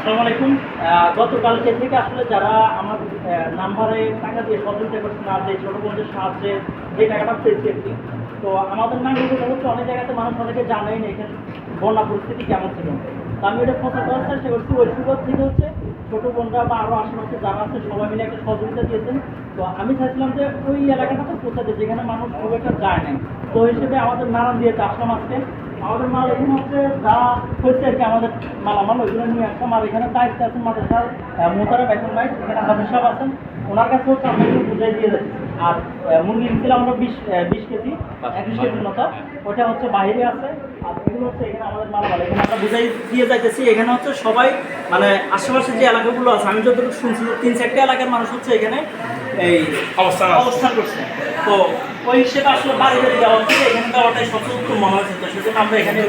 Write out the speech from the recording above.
আসসালামু আলাইকুম। গতকালকে থেকে আসলে যারা আমার নাম্বারে টাকা দিয়ে সহযোগিতা করছেন আর যে ছোটো বোনদের সাহায্যে যে টাকাটা পেয়েছি আর কি, তো আমাদের নাগরিকতা হচ্ছে অনেক জায়গাতে মানুষ অনেকে জানেই না এখানে বন্যা পরিস্থিতি কেমন ছিল। তো আমি ওটা প্রচার করার চেষ্টা করছি। ওই সুযোগ থেকে হচ্ছে ছোটো বোনরা বা আরও আশেপাশে যারা আছে, সবাই মিলে একটা সহযোগিতা দিয়েছেন। তো আমি চাইছিলাম যে ওই এলাকাটা তো পৌঁছাতে যেখানে মানুষ খুব একটা যায় না তো হিসেবে আমাদের নানান দিয়ে আসলাম আজকে। আমাদের মাল এখানে হচ্ছে যা হচ্ছে আর কি আমাদের মালামাল ওইগুলো নিয়ে আসলাম আর এখানে দায়িত্ব আছেন মাদ্রাসার মোতারা বেতন ভাই এখানে হাফিজ সাহেব আছেন। ওনার কাছে হচ্ছে আমরা একটু বুঝাই দিয়ে যাচ্ছি। আর মুরগি নিচ্ছিলাম আমরা বিশ বিশ কেজি একত্রিশ কেজির মতো। ওটা হচ্ছে বাইরে আছে। আর এগুলো হচ্ছে এখানে আমাদের মালামাল। এখানে আমরা বুঝাই দিয়ে যাইতেছি এখানে হচ্ছে সবাই মানে আশেপাশে যে এলাকাগুলো আছে আমি যতটুকু শুনছি তিন চারটে এলাকার মানুষ হচ্ছে এখানে এই অবস্থান অবস্থান করছে। তো ওই হিসেবে আসলে বাড়ি বাড়ি দেওয়া হচ্ছে এখানে দেওয়াটাই সবচেয়ে উত্তম মনে হচ্ছে সেজন্য আমরা এখানে